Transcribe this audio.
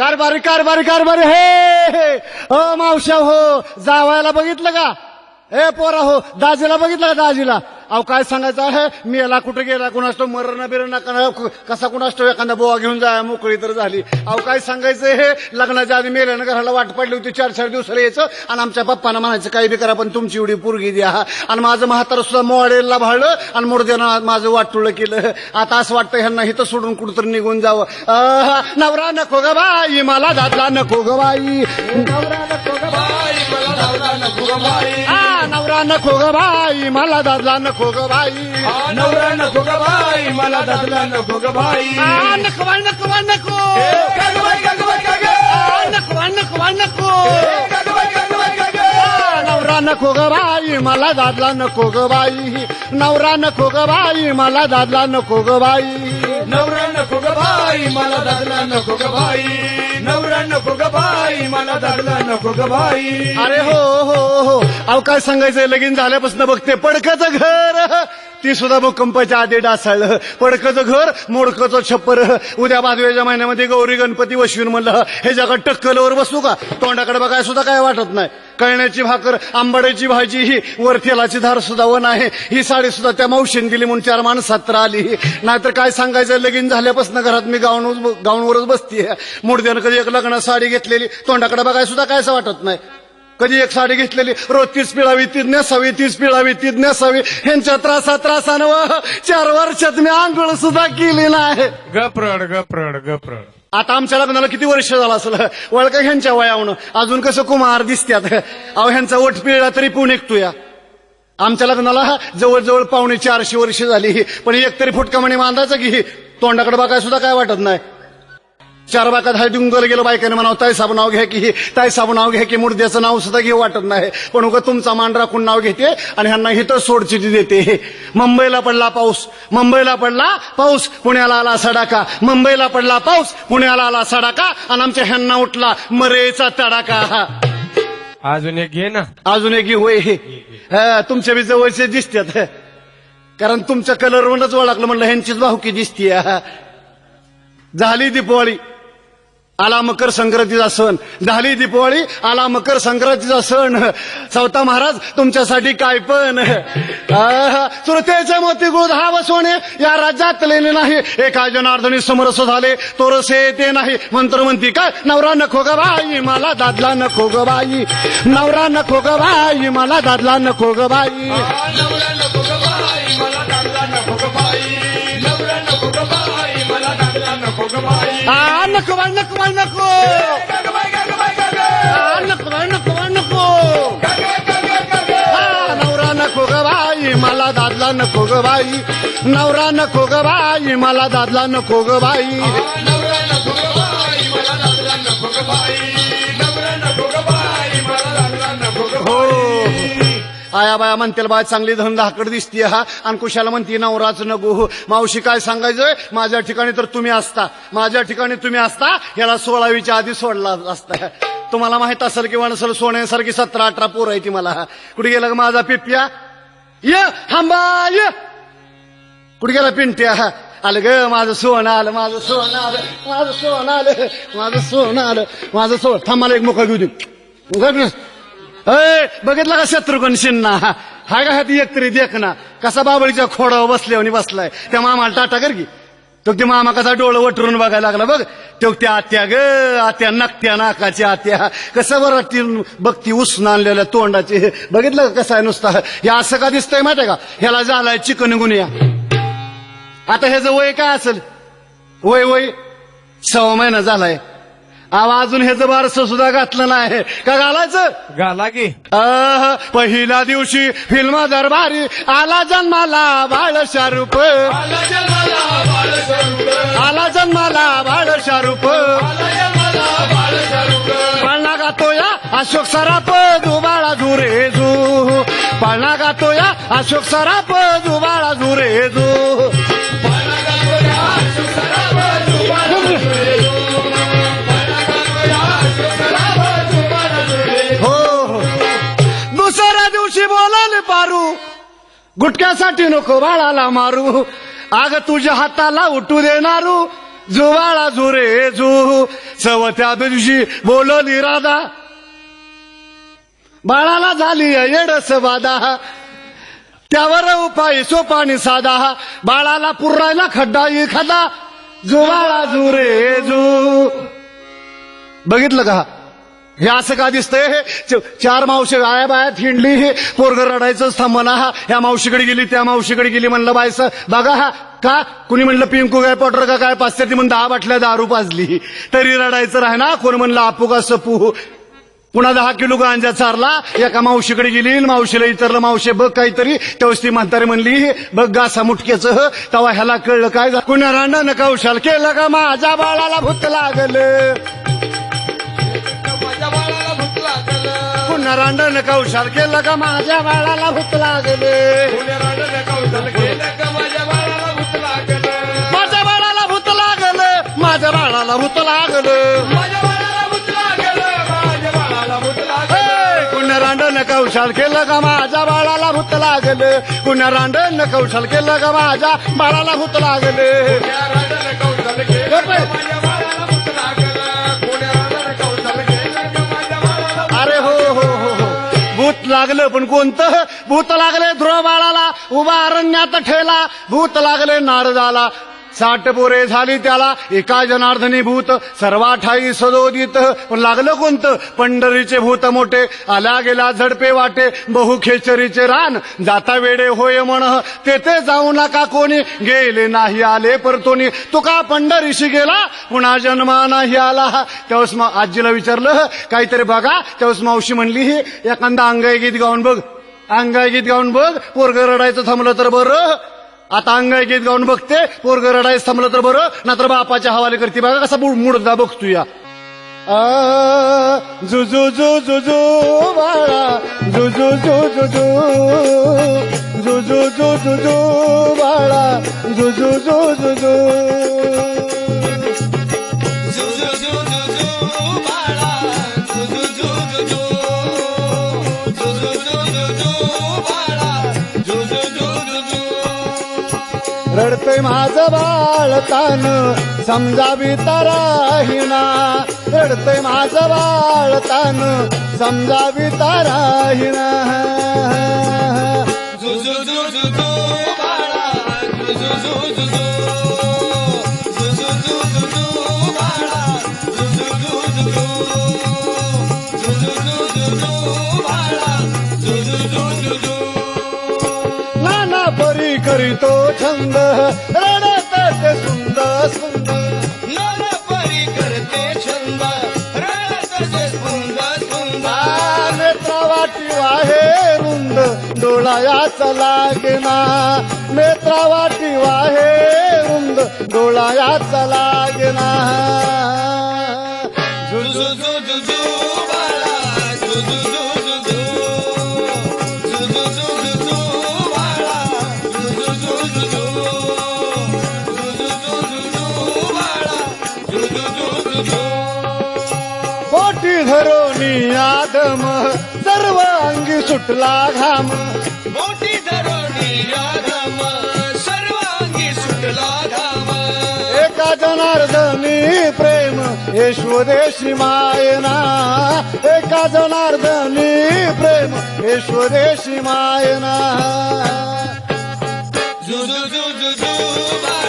कारभारी कारभारी कारभारी हे हे. अ मावश्या हो जावायला बघितलं का ए पोरा हो दाजीला बघितलं का दाजीला? अहो काय सांगायचं आहे? मी याला कुठे गेला? कुणाष्ट मरण बिरण कसा कुणाष्ट एखादा बोवा घेऊन जाय मोकळी तर झाली. अहो काय सांगायचं हे? लग्नाच्या आधी मेल्यानं घराला वाट पडली होती चार चार दिवसाला यायचं. आणि आमच्या पप्पानं म्हणायचं काही बी करा पण तुमची एवढी पोरगी द्या. आणि माझं म्हातारं सुद्धा मोडेलला भाळलं आणि मुर्द्यानं माझं वाटुळं केलं. आता असं वाटतं ह्यांना हिथं सोडून कुठंतरी निघून जावं. नवरा नको ग बाई मला दादला नको ग बाई. नवरा नको ग बाई मला नवरा नको ग बाई. नवरा नको ग बाई मला दादला नको ग बाई. नवरा नको ग बाई मला दादला नको ग बाई. नको बाई, नको बाई, नको. नको बाई, नको बाई, नवरा नको ग बाई मला दादला नको ग बाई. नवरा नको ग बाई मला दादला नको ग बाई. नवरा नको ग बाई मला दादला नको ग बाई. नवरा नको ग बाई मला दादला नको ग बाई. अरे हो हो हो. अहो काय सांगायचंय? लगीन झाल्यापासून बघते. पडकाचं घर. ती सुद्धा भूकंपाच्या आधी डासाळलं पडकचं घर मोडकचं छप्पर. उद्या बाजूच्या महिन्यामध्ये गौरी गणपती वशिवून म्हणलं. हे जगात टक्कलवर बसू का? तोंडाकडे बघाय सुद्धा काय वाटत नाही. कळण्याची भाकर आंबाड्याची भाजी ही वर तेलाची धार सुद्धा वन आहे. ही साडी सुद्धा त्या मावशीन दिली म्हणून चार माणसात तर आली नाहीतर काय सांगायचं? लगीन झाल्यापासून घरात मी गाऊन गाऊनवरच बसतीये. मुडद्यानं कधी एक लग्न साडी घेतलेली? तोंडाकडे बघाय सुद्धा काय असं वाटत नाही. कधी एक साडी घेतलेली रोज तीच पिळावी तीच नेसावी तीच पिळावी तीच नेसावी. ह्यांच्या त्रासा त्रासानं व चार वर्षात मी आंघोळ सुद्धा केली नाही. गप्रड गप्रड गप्रड. आता आमच्या लग्नाला किती वर्ष झालं असेल? वळका ह्यांच्या वयावनं. अजून कसं कुमार दिसत्यात? अहो ह्यांचा ओठ पिळला तरी पुणे या आमच्या लग्नाला जवळजवळ पावणे चारशे वर्ष झाली. पण एक तरी फुटका म्हणे मांदायचा की? तोंडाकडे बघाय सुद्धा काय वाटत नाही. चार बाकात हळदी कुंकवाला गेलो बायकाने म्हणावं ताई साबू नाव घ्या की ताई साबू नाव घ्या की मुर्द्याचं नाव सुद्धा घेऊ वाटत नाही. पण उगा तुमचा मान राखून नाव घेते आणि ह्यांना हिथं सोडचिठी देते. मुंबईला पडला पाऊस मुंबईला पडला पाऊस पुण्याला आला सडाका. मुंबईला पडला पाऊस पुण्याला आला सडाका आणि आमच्या ह्यांना उठला मरेचा तडाका. अजून एक घे ना. अजून एक होय. हा, तुमच्या बी जवळचे दिसतात कारण तुमच्या कलरवरच ओळखलं म्हणलं ह्यांचीच भाऊकी दिसतीये. झाली दीपावली. आला मकर संक्रांतीचा सण. झाली दीपावली आला मकर संक्रांतीचा सण. चौथा महाराज तुमच्यासाठी काय पण. आहा, मोती गुळ हा सोने या राज्यात लेणे नाही. एका जनार्दनी समरस झाले तोरसे ते नाही. मंत्र म्हणती काय? नवरा नको ग बाई मला दादला नको ग बाई. नवरा नको ग बाई मला दादला नको ग बाई. नवरा नको ग बाई दादला नको ग बाई. नवरा नको ग बाई मला दादला नको ग बाई. हो. आया बाया म्हणतील बाय चांगली धंदाकड दिसतीये हा. आणि कुशाला म्हणते नवराच नको हो. मावशी काय सांगायचंय? माझ्या ठिकाणी तर तुम्ही असता. माझ्या ठिकाणी तुम्ही असता. याला सोळावीच्या आधी सोडला असता. तुम्हाला माहीत असेल किंवा नसेल सोन्यासारखी सतरा अठरा पोर आहे ती मला. कुठे गेला माझा पिप्या? ये थांबा ये कुठे गेला पिंट्या? आलं ग माझं सोनं आलं माझं सोनं आलं माझं सोनं आलं माझं सोनं आलं माझं सोन थांबाला एक मोका घेऊ दे. अय बघितला का शत्रुघ्न शिन्ना? हा का ती एक तरी देख ना कसा बाबळीच्या खोडावर बसल्यावर बसलाय. त्या मामाला टाटा कर की. तो ते मामा कसा डोळं वटरून बघायला लागला. बघ तो त्या आत्या ग आत्या नकत्या नाकाची आत्या. कसं बरं ती बघती उसून आणलेल्या तोंडाची. बघितलं कसं आहे नुसता? हे असं का दिसतंय माहिती का? ह्याला झालाय चिकन गुन्ह्या. आता ह्याचं वय काय असेल? वय वय सव्वा महिना झालाय. अहो अजून ह्याचं बारस सुद्धा घातलं नाही. का घालायचं? घाला की. पहिल्या दिवशी फिल्म दरबारी आला जन्माला बाळ शारूप आला जन्माला बाळ शारूप पाळणा गातोया अशोक सराप जुबाळा झुरे जू पाळणा गातोया अशोक सराप जुबाळा झुरे जू गुटक्यासाठी नको बाळाला मारू. आग तुझ्या हाताला उठू देणारू. जुवाळा झुरे झू चवत्या दिवशी बोलली राधा बाळाला झाली येडस बाधा. त्यावर उपाय सोपानी साधा. बाळाला पुरायला खड्डा एखादा जुवाळा जुरे जू. बघितलं का? हे असं का दिसतंय? हे चार मावशी आया बाया हिंडली हे. पोरग रडायचं थांबना हा ह्या मावशीकडे गेली त्या मावशीकडे गेली म्हणलं बायस. बघा हा का? कुणी म्हणलं पिंकू काय पॉटर का काय पाचशे? ती म्हणून दहा बाटल्या दारू पाजली तरी रडायचं राह ना. कोण म्हणलं आपू का सपू? पुन्हा दहा किलो गांजा चारला. एका मावशीकडे गेली मावशीला इतरलं मावशी बघ काहीतरी. तेव्हाच ती म्हातारी म्हणली बघ गासा मुटक्याचं तेव्हा ह्याला कळलं काय झालं. कुण्या नका उशाल केलं का माझ्या बाळाला भूत लागलं? रांडण कौशाल केलं का माझ्या बाळाला भूत लागले? पुण्या कौशल केलं का माझ्या बाळाला भूक लागलं. माझ्या बाळाला भूत लागलं माझ्या बाळाला भूत लागलं? माझ्या रांडण कौशाल केलं का माझ्या बाळाला भूत लागलं? पुण्या रांडण कौशाल केलं का माझ्या बाळाला भूत लागले लागलं पण कोणतं? भूत लागले ध्रुव बाळाला उभा अरण्यात ठेला भूत लागले नारदाला. साठ पोरे झाली त्याला एका जनार्दनी भूत सर्वा ठाई सदोदित. पण लागलं कोणतं? पंढरीचे भूत मोठे आला गेला झडपे वाटे बहु खेचरीचे रान. जाता वेडे होय म्हण तेथे जाऊ नका कोणी. गेले नाही आले परतोनी. तुका पंढरीशी गेला पुन्हा जन्मा नाही आला. त्यावेळेस मग आजीला विचारलं काहीतरी बघा. त्यावेळेस मावशी म्हणली ही एखादा अंगाई गीत गाऊन बघ. अंगाई गीत गाऊन बघ पोरग रडायचं थांबलं तर बरं. आता अंगाय गीत गाऊन बघते पोरग रडायच थांबलं तर बरं नाहीतर बापाच्या हवाले करते बघा कसा बुड मुडदा बघतोया जुजू जु बाळा जुजू जुजू जुजू जु बाळा जुजू जुजू बाळतान समजावी ताराहिणा रडतय माझं बाळतान समजावी ताराहिणा नाना परी करीतो छंद. रण वाटीवा हे रुंद डोळायाच लागना. नेत्रा वाटीवा हे रुंद डोळायाच लागना. धरोनी आदम. सुटला घाम मोठी धरणी राधम सर्वांगी सुटला धाम एका जनार्दनी प्रेम यशोदेशी मायना एका जनार्दनी प्रेम यशोदेशी मायना झुझु झुझु झु